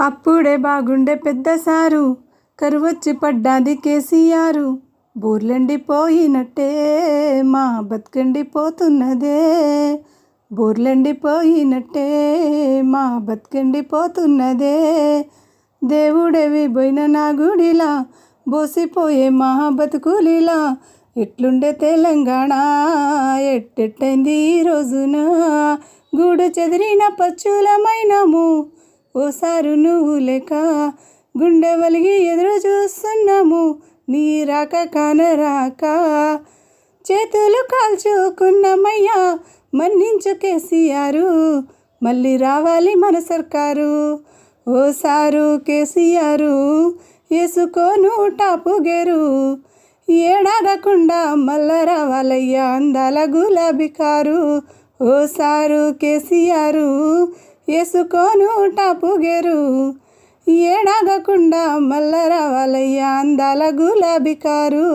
అప్పుడే బాగుండే పెద్ద సారు. కరువొచ్చి పడ్డాది కేసీఆర్. బోర్లెండిపోయినట్టే మా బతుకండిపోతున్నదే. బోర్లెండిపోయినట్టే మా బతుకండిపోతున్నదే. దేవుడేవి పోయిన నా గుడిలా బోసిపోయే మా బతుకులిలా. ఎట్లుండే తెలంగాణ ఎట్టెట్టయింది ఈ రోజున. గూడు చెదిరిన పచ్చులమైనము ఓసారు నువ్వు లేక గుండె వలిగి ఎదురు చూస్తున్నాము నీ రాక కానరాక చేతులు కాల్చుకున్నామయ్యా మన్నించు కేసీఆరు మళ్ళీ రావాలి మన సర్కారు. ఓసారు కేసీఆరు వేసుకోను టాపు గేరు. ఏడాగకుండా మళ్ళా రావాలయ్యా అందాల గులాబీ కారు. ఓసారు కేసీఆరు వేసుకోను టాపు ఏడాగకుండా మళ్ళా రావాలయ్యా అందాల గులాబీ కారు.